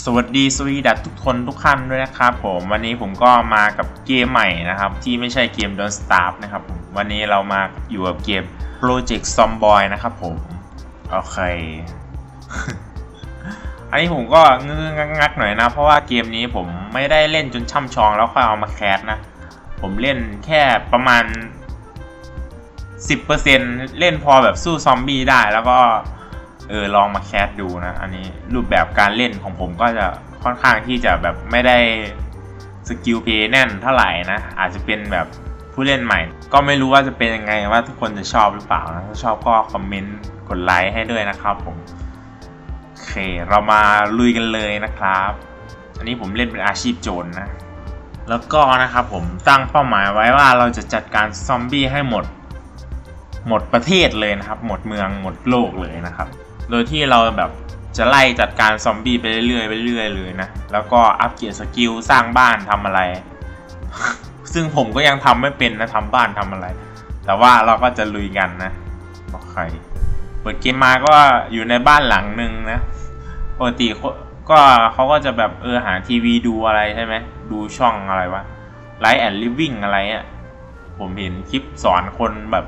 สวัสดีสวีดัตทุกคนทุกท่านด้วยนะครับผมวันนี้ผมก็มากับเกมใหม่นะครับ ที่ไม่ใช่เกม Don't Starve นะครับผมวันนี้เรามาอยู่กับเกม Project Zomboy นะครับผม โอเค อันนี้ผมก็งึกงักหน่อยนะ เพราะว่าเกมนี้ผมไม่ได้เล่นจนช่ำชองแล้วค่อยเอามาแคสนะ ผมเล่นแค่ประมาณ 10%เล่นพอแบบสู้ซอมบี้ได้แล้วก็ เออลองมาแคสดูนะ อันนี้รูปแบบการเล่นของผมก็จะค่อนข้างที่จะแบบไม่ได้สกิลเพย์แน่นเท่าไหร่นะ อาจจะเป็นแบบผู้เล่นใหม่ ก็ไม่รู้ว่าจะเป็นยังไงว่าทุกคนจะชอบหรือเปล่านะถ้าชอบก็คอมเมนต์กดไลค์ให้ด้วยนะครับผมโอเค เรามาลุยกันเลยนะครับ อันนี้ผมเล่นเป็นอาชีพโจรนนะ แล้วก็นะครับผมตั้งเป้าหมายไว้ว่าเราจะจัดการซอมบี้ให้หมด หมดประเทศเลยนะครับ หมดเมืองหมดโลกเลยนะครับ โดยที่เราแบบจะไล่จัดการซอมบี้ไปเรื่อยๆไปเรื่อยๆเลยนะ แล้วก็อัปเกรดสกิลสร้างบ้านทำอะไร ซึ่งผมก็ยังทำไม่เป็นนะทำบ้านทำอะไร แต่ว่าเราก็จะลุยกันนะโอเคเปิดเกมมาก็อยู่ในบ้านหลังหนึ่งนะปกติก็เขาก็จะแบบเออหาทีวีดูอะไรใช่ไหมดูช่องอะไรวะไลฟ์แอนด์ลิฟวิ่งอะไรอะผมเห็นคลิปสอนคนแบบ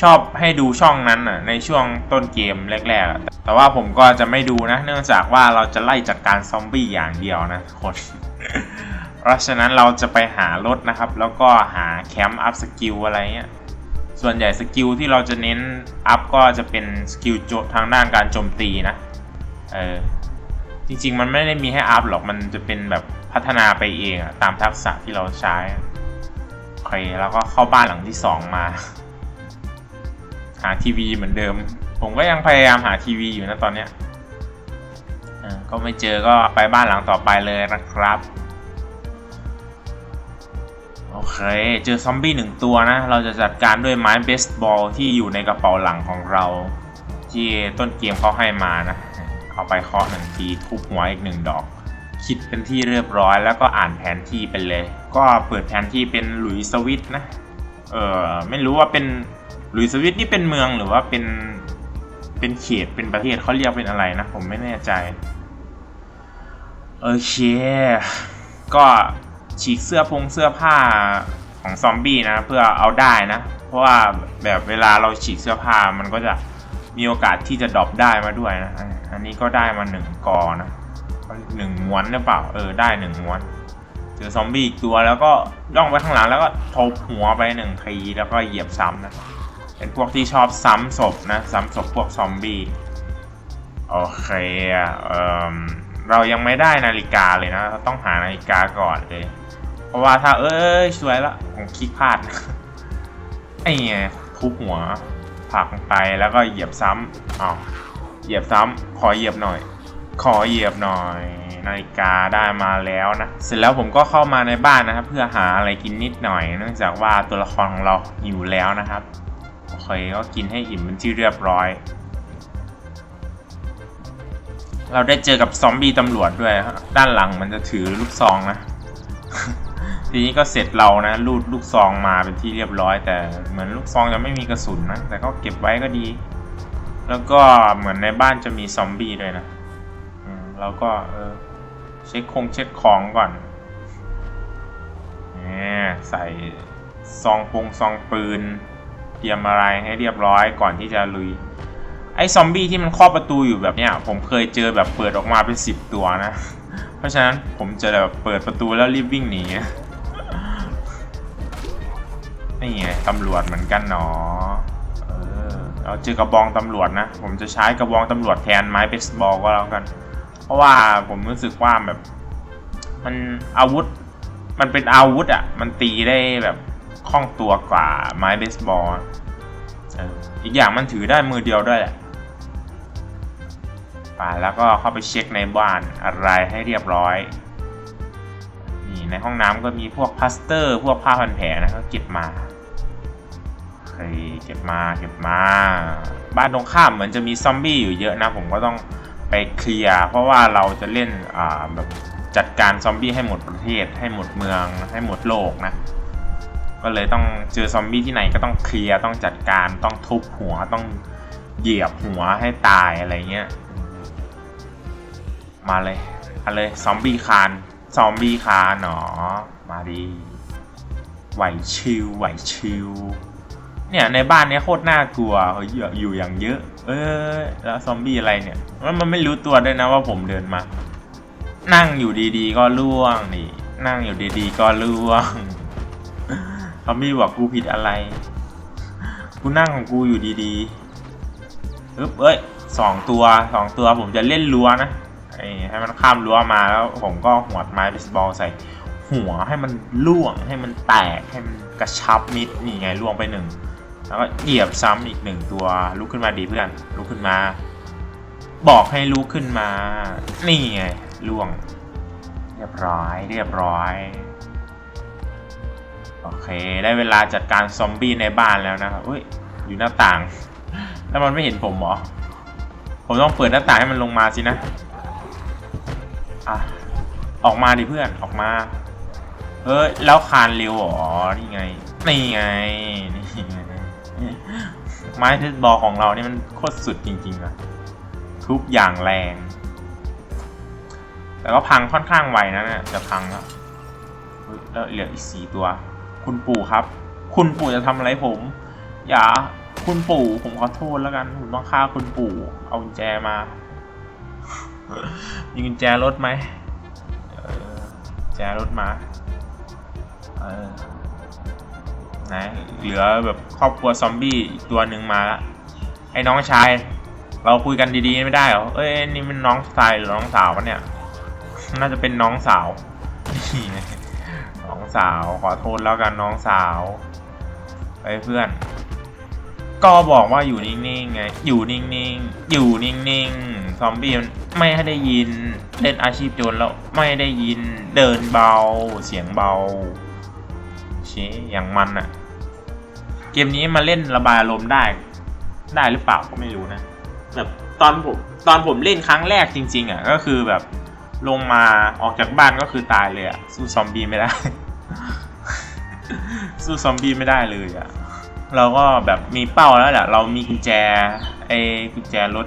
ชอบให้ดูช่องนั้นอะในช่วงต้นเกมแรกๆ แต่ว่าผมก็จะไม่ดูนะ เนื่องจากว่าเราจะไล่จัดการซอมบี้อย่างเดียวนะคน เพราะฉะนั้นเราจะไปหารถนะครับ แล้วก็หาแคมป์อัพสกิลอะไรเงี้ย ส่วนใหญ่สกิลที่เราจะเน้นอัพก็จะเป็นสกิลโจทางด้านการโจมตีนะ เออ จริงๆ มันไม่ได้มีให้อัพหรอก มันจะเป็นแบบพัฒนาไปเองอะตามทักษะที่เราใช้ โอเค แล้วก็เข้าบ้านหลังที่สองมา หาทีวีเหมือนเดิม ผมก็ยังพยายามหาทีวีอยู่นะตอนเนี้ยอ่าก็ไม่เจอก็ไปบ้านหลังต่อไปเลยนะครับ โอเค เจอซอมบี้หนึ่งตัวนะ เราจะจัดการด้วยไม้เบสบอลที่อยู่ในกระเป๋าหลังของเรา ที่ต้นเกมเขาให้มานะ เอาไปเคาะหนึ่งทีทุบหัวอีกหนึ่งดอก คิดเป็นที่เรียบร้อยแล้วก็อ่านแผนที่ไปเลย ก็เปิดแผนที่เป็นหลุยสวิตนะ เออไม่รู้ว่าเป็น ลุยสวิตนี่เป็นเมืองหรือว่าเป็นเป็นเขตเป็นประเทศเขาเรียกเป็นอะไรนะ ผมไม่แน่ใจโอเคก็ฉีกเสื้อพงเสื้อผ้าของซอมบี้นะ เพื่อเอาได้นะ เพราะว่าแบบเวลาเราฉีกเสื้อผ้ามันก็จะมีโอกาสที่จะดรอปได้มาด้วยนะ อันนี้ก็ได้มาหนึ่งกอนะหนึ่งม้วนหรือเปล่า เออได้หนึ่งม้วนเจอซอมบี้อีกตัวแล้วก็ย่องไปข้างหลังแล้วก็ทบหัวไปหนึ่งทีแล้วก็เหยียบซ้ำนะ เป็นพวกที่ชอบซ้ำศพนะ ซ้ำศพพวกซอมบี้ โอเคอะเออเรายังไม่ได้นาฬิกาเลยนะ เราต้องหานาฬิกาก่อนเลย เพราะว่าถ้าเอ้ยสวยละผมคลิกพลาดไอ้เงี้ยทุบหัวผลักไปแล้วก็เหยียบซ้ำอ้าวเหยียบซ้ำขอเหยียบหน่อย ขอเหยียบหน่อยนาฬิกาได้มาแล้วนะ เสร็จแล้วผมก็เข้ามาในบ้านนะครับ เพื่อหาอะไรกินนิดหน่อย เนื่องจากว่าตัวละครของเราหิวแล้วนะครับ อเคก็กินให้อิ่มเป็นที่เรียบร้อย เราได้เจอกับซอมบี้ตำรวจด้วย ด้านหลังมันจะถือลูกซองนะ ทีนี้ก็เสร็จเรานะลูดลูกซองมาเป็นที่เรียบร้อย แต่เหมือนลูกซองจะไม่มีกระสุนนะ แต่ก็เก็บไว้ก็ดี แล้วก็เหมือนในบ้านจะมีซอมบี้ด้วยนะเราก็เออเช็คคงเช็คของก่อนใส่ซองปงซองปืน รียมอะไรให้เรียบร้อยก่อนที่จะลุย ไอ้ซอมบี้ที่มันครอบประตูอยู่แบบเนี้ยผมเคยเจอแบบเปิดออกมาเป็นสิบตัวนะ เพราะฉะนั้นผมจะแบบเปิดประตูแล้วรีบวิ่งหนีนี่ไงตำรวจเหมือนกันเนาะเออเราเจอกระบองตำรวจนะ ผมจะใช้กระบองตำรวจแทนไม้เบสบอลก็แล้วกัน เพราะว่าผมรู้สึกว่าแบบ มันอาวุธ มันเป็นอาวุธอะ มันตีได้แบบ คล่องตัวกว่าไม้เบสบอลอีกอย่างมันถือได้มือเดียวด้วยแหละไปแล้วก็เข้าไปเช็คในบ้านอะไรให้เรียบร้อย นี่ในห้องน้ำก็มีพวกพลาสเตอร์ พวกผ้าพันแผลนะก็เก็บมาเคเก็บมาเก็บมา บ้านตรงข้ามเหมือนจะมีซอมบี้อยู่เยอะนะ ผมก็ต้องไปเคลียร์เพราะว่าเราจะเล่นแบบจัดการซอมบี้ให้หมดประเทศ ให้หมดเมืองให้หมดโลกนะ ก็เลยต้องเจอซอมบี้ที่ไหนก็ต้องเคลียร์ต้องจัดการต้องทุบหัวต้องเหยียบหัวให้ตายอะไรเงี้ย มาเลยอะเลยซอมบี้คานซอมบี้คานหนอมาดีไหวชิวไหวชิวเนี่ยในบ้านเนี้ยโคตรน่ากลัวเฮ้ยอยู่อย่างเยอะ เออแล้วซอมบี้อะไรเนี่ยมันมันไม่รู้ตัวด้วยนะว่าผมเดินมา นั่งอยู่ดีๆ ก็ล่วงนี่นั่งอยู่ดีๆ ก็ล่วง ซอมบี้บอกกูผิดอะไร กูนั่งของกูอยู่ดีๆอึ๊บเอ้ยสองตัวสองตัวผมจะเล่นรั้วนะไอ้ให้มันข้ามรั้วมาแล้วผมก็หวดไม้เบสบอลใส่ หัวให้มันล่วงให้มันแตกให้มันกระชับมิดนี่ไงล่วงไปหนึ่งแล้วก็เหยียบซ้ำอีกหนึ่งตัวลุกขึ้นมาดีเพื่อนลุกขึ้นมา บอกให้ลุกขึ้นมา นี่ไงล่วง เรียบร้อย เรียบร้อย โอเค ได้เวลาจัดการซอมบี้ในบ้านแล้วนะครับเฮ้ย อยู่หน้าต่าง แล้วมันไม่เห็นผมเหรอ ผมต้องเปิดหน้าต่างให้มันลงมาสินะ อะ ออกมาดิเพื่อน ออกมา เฮ้ย แล้วคานเร็วเหรอ นี่ไง นี่ไง นี่ไง ไม้เทสบอลของเรานี่มันโคตรสุดจริงๆอะทุกอย่างแรง แต่ก็พังค่อนข้างไวนะเนี่ยจะพังแล้วแล้วเหลืออีกสี่ตัว คุณปู่ครับ คุณปู่จะทำอะไรผม อย่าคุณปู่ผมขอโทษแล้วกันผมต้องฆ่าคุณปู่ เอากุญแจมามีกุญแจรถไหมแจรถมาเออไหนเหลือแบบครอบครัวซอมบี้อีกตัวหนึ่งมาละไอ้น้องชาย เราคุยกันดีๆไม่ได้เหรอเอ้ยนี่มันน้องชายหรือน้องสาววะเนี่ย น่าจะเป็นน้องสาวนี่ไง สาว ขอโทษแล้วกันน้องสาวไอ้เพื่อน ก็บอกว่าอยู่นิ่งๆไง อยู่นิ่งๆ อยู่นิ่งๆ ซอมบี้มันไม่ให้ได้ยิน เล่นอาชีพโจรแล้วไม่ได้ยิน เดินเบา เสียงเบาเชี้อย่างมันอะเกมนี้มาเล่นระบายอารมณ์ได้ ได้หรือเปล่าก็ไม่รู้นะ แบบตอนผมตอนผมเล่นครั้งแรกจริง ๆอะก็คือแบบลงมาออกจากบ้านก็คือตายเลยอะสู้ซอมบี้ไม่ได้ สู้ซอมบี้ไม่ได้เลยอะเราก็แบบมีเป้าแล้วแหละเรามีกุญแจไอ้กุญแจรถ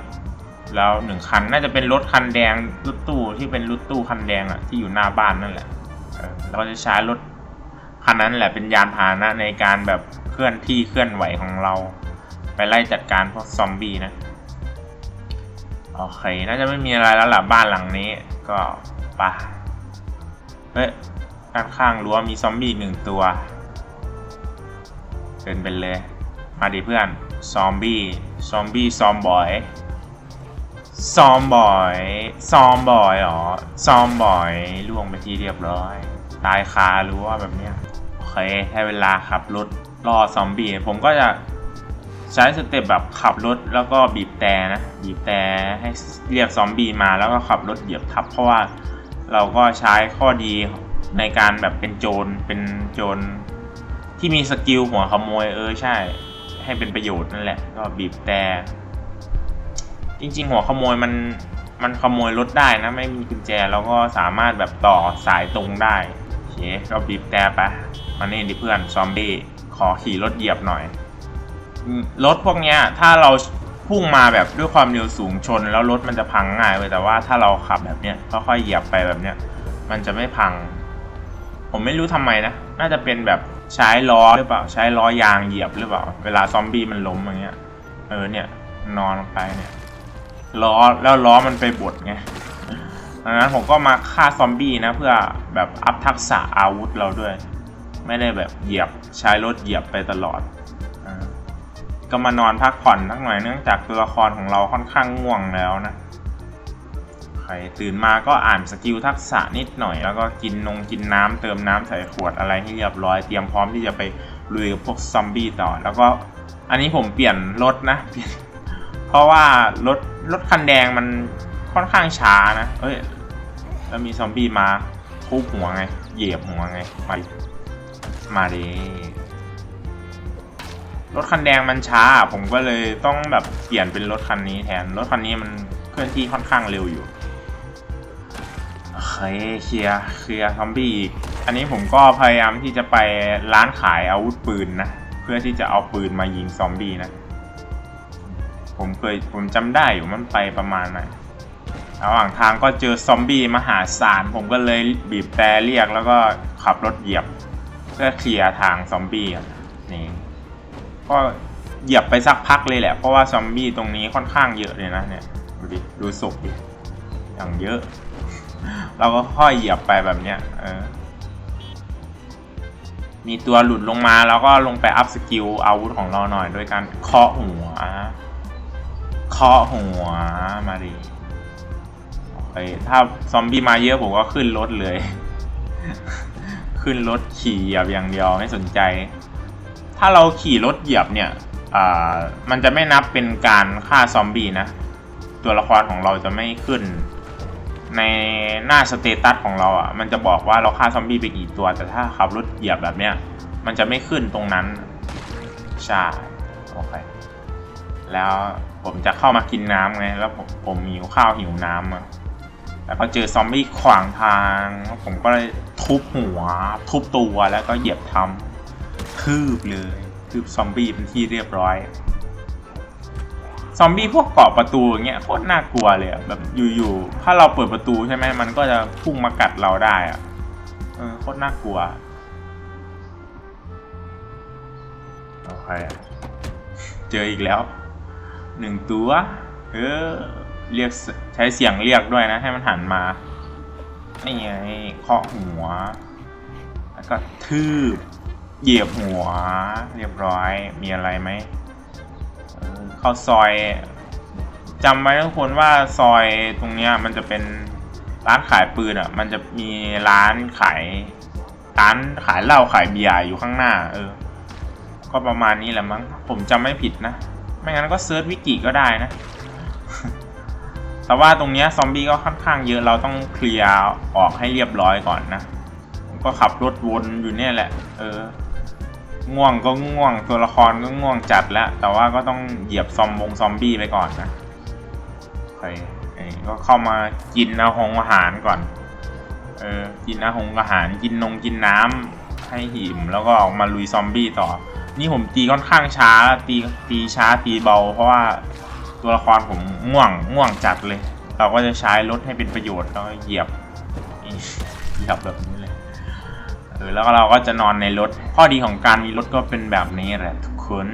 แล้วหนึ่งคันน่าจะเป็นรถคันแดงรถตู้ที่เป็นรถตู้คันแดงอะที่อยู่หน้าบ้านนั่นแหละเออเราจะใช้รถคันนั้นแหละเป็นยานพาหนะในการแบบเคลื่อนที่เคลื่อนไหวของเรา ไปไล่จัดการพวกซอมบี้นะโอเคน่าจะไม่มีอะไรแล้วล่ะบ้านหลังนี้ ก็ไปะเฮ้ยข้างข้างรั้วมีซอมบี้หนึ่งตัว เดินไปเลย มาดิเพื่อน ซอมบี้ ซอมบี้ ซอมบอย ซอมบอย ซอมบอยหรอ ซอมบอยล่วงไปที่เรียบร้อย ตายคารู้ว่าแบบเนี้ย โอเค ให้เวลาขับรถล่อซอมบี้ ผมก็จะใช้สเต็ปแบบขับรถแล้วก็บีบแต่นะบีบแต่ให้เรียกซอมบี้มาแล้วก็ขับรถเหยียบทับ เพราะว่าเราก็ใช้ข้อดีในการแบบเป็นโจรเป็นโจร ที่มีสกิลหัวขโมยเออใช่ ให้เป็นประโยชน์นั่นแหละ ก็บีบแต่จริง ๆ หัวขโมยมันมันขโมยรถได้นะ ไม่มีกุญแจเราก็สามารถแบบต่อสายตรงได้โอเคก็บีบแต่ไปมานี่ดิเพื่อนซอมบี้ขอขี่รถเหยียบหน่อยรถพวกเนี้ยถ้าเราพุ่งมาแบบด้วยความเร็วสูงชน แล้วรถมันจะพังง่ายเลยแต่ว่าถ้าเราขับแบบเนี้ยค่อยๆเหยียบไปแบบเนี้ยมันจะไม่พัง ผมไม่รู้ทำไมนะ น่าจะเป็นแบบ ใช้ล้อหรือเปล่า ใช้ล้อยางเหยียบหรือเปล่า เวลาซอมบี้มันล้มอย่างเงี้ย เออเนี่ย นอนลงไปเนี่ย ล้อแล้วล้อมันไปบดไงดังนั้นผมก็มาฆ่าซอมบี้นะ เพื่อแบบอัพทักษะอาวุธเราด้วย ไม่ได้แบบเหยียบใช้รถเหยียบไปตลอดอก็มานอนพักผ่อนสักหน่อยเนื่องจากตัวละครของเราค่อนข้างง่วงแล้วนะ ใคร ตื่นมาก็อ่านสกิลทักษะนิดหน่อย แล้วก็กินนงกินน้ำเติมน้ำใส่ขวดอะไรให้เรียบร้อย เตรียมพร้อมที่จะไปลุยกับพวกซอมบี้ต่อ แล้วก็อันนี้ผมเปลี่ยนรถนะเปลี่ยนเพราะว่ารถรถคันแดงมันค่อนข้างช้านะ เอ้ยแล้วมีซอมบี้มาทุบหัวไง เหยียบหัวไง มามาดิรถคันแดงมันช้า ผมก็เลยต้องแบบเปลี่ยนเป็นรถคันนี้แทน รถคันนี้มันเคลื่อนที่ค่อนข้างเร็วอยู่ เคเคลียร์เคลียร์ซอมบี้อีก อันนี้ผมก็พยายามที่จะไปร้านขายอาวุธปืนนะ เพื่อที่จะเอาปืนมายิงซอมบี้นะ ผมเคยผมจำได้อยู่มันไปประมาณไหนระหว่างทางก็เจอซอมบี้มหาศาลผมก็เลยบีบแต่เรียกแล้วก็ขับรถเหยียบ เพื่อเคลียร์ทางซอมบี้นี่ก็เหยียบไปสักพักเลยแหละ เพราะว่าซอมบี้ตรงนี้ค่อนข้างเยอะเลยนะเนี่ย ดูดิ ดูศพดิอย่างเยอะ เราก็ค่อยเหยียบไปแบบเนี้ยเออมีตัวหลุดลงมาแล้วก็ลงไปอัพสกิลอาวุธของเราหน่อย โดยการเคาะหัว เคาะหัวมาดิโอถ้าซอมบี้มาเยอะผมก็ขึ้นรถเลย ขึ้นรถขี่เหยียบอย่างเดียวไม่สนใจ ถ้าเราขี่รถเหยียบเนี่ยมันจะไม่นับเป็นการฆ่าซอมบี้นะ ตัวละครของเราจะไม่ขึ้น ในหน้าสเตตัสของเราอะ มันจะบอกว่าเราฆ่าซอมบี้ไปกี่ตัว แต่ถ้าขับรถเหยียบแบบเนี้ย มันจะไม่ขึ้นตรงนั้น ใช่ โอเค แล้วผมจะเข้ามากินน้ำไง แล้วผมผมหิวข้าวหิวน้ำอะ แล้วก็เจอซอมบี้ขวางทาง ผมก็เลยทุบหัว ทุบตัวแล้วก็เหยียบทำทืบเลยทืบซอมบี้เป็นที่เรียบร้อย ซอมบี้พวกเกาะประตูอย่างเงี้ยโคตรน่ากลัวเลยแบบอยู่ๆถ้าเราเปิดประตูใช่ไหมมันก็จะพุ่งมากัดเราได้อะเออโคตรน่ากลัวโอเคเจออีกแล้วหนึ่งตัวเออเรียกใช้เสียงเรียกด้วยนะ ให้มันหันมานี่ไงเคาะหัว แล้วก็ทืบเหยียบหัว เรียบร้อยมีอะไรไหม เข้าซอยจำไว้ทุกคนว่าซอยตรงเนี้ยมันจะเป็นร้านขายปืนอะ มันจะมีร้านขายร้านขายเหล้าขายเบียร์อยู่ข้างหน้า เออ ก็ประมาณนี้แหละมั้ง ผมจำไม่ผิดนะ ไม่งั้นก็เซิร์ชวิกิก็ได้นะ แต่ว่าตรงเนี้ยซอมบี้ก็ค่อนข้างเยอะ เราต้องเคลียร์ออกให้เรียบร้อยก่อนนะ ก็ขับรถวนอยู่เนี่ยแหละ เออ ง่วงก็ง่วงตัวละครก็ง่วงจัดแล้ว แต่ว่าก็ต้องเหยียบซอมบงซอมบี้ไปก่อนนะโอเคเอ้ยก็เข้ามากินอาหงอาหารก่อน เออ กินอาหงอาหาร กินนงกินน้ำให้หิมแล้วก็ออกมาลุยซอมบี้ต่อ นี่ผมตีค่อนข้างช้า ตีตีช้าตีเบา เพราะว่าตัวละครผมง่วงง่วงจัดเลย เราก็จะใช้รถให้เป็นประโยชน์แล้วก็เหยียบเหยียบแบบนี้ เออแล้วก็เราก็จะนอนในรถ ข้อดีของการมีรถก็เป็นแบบนี้แหละทุกคน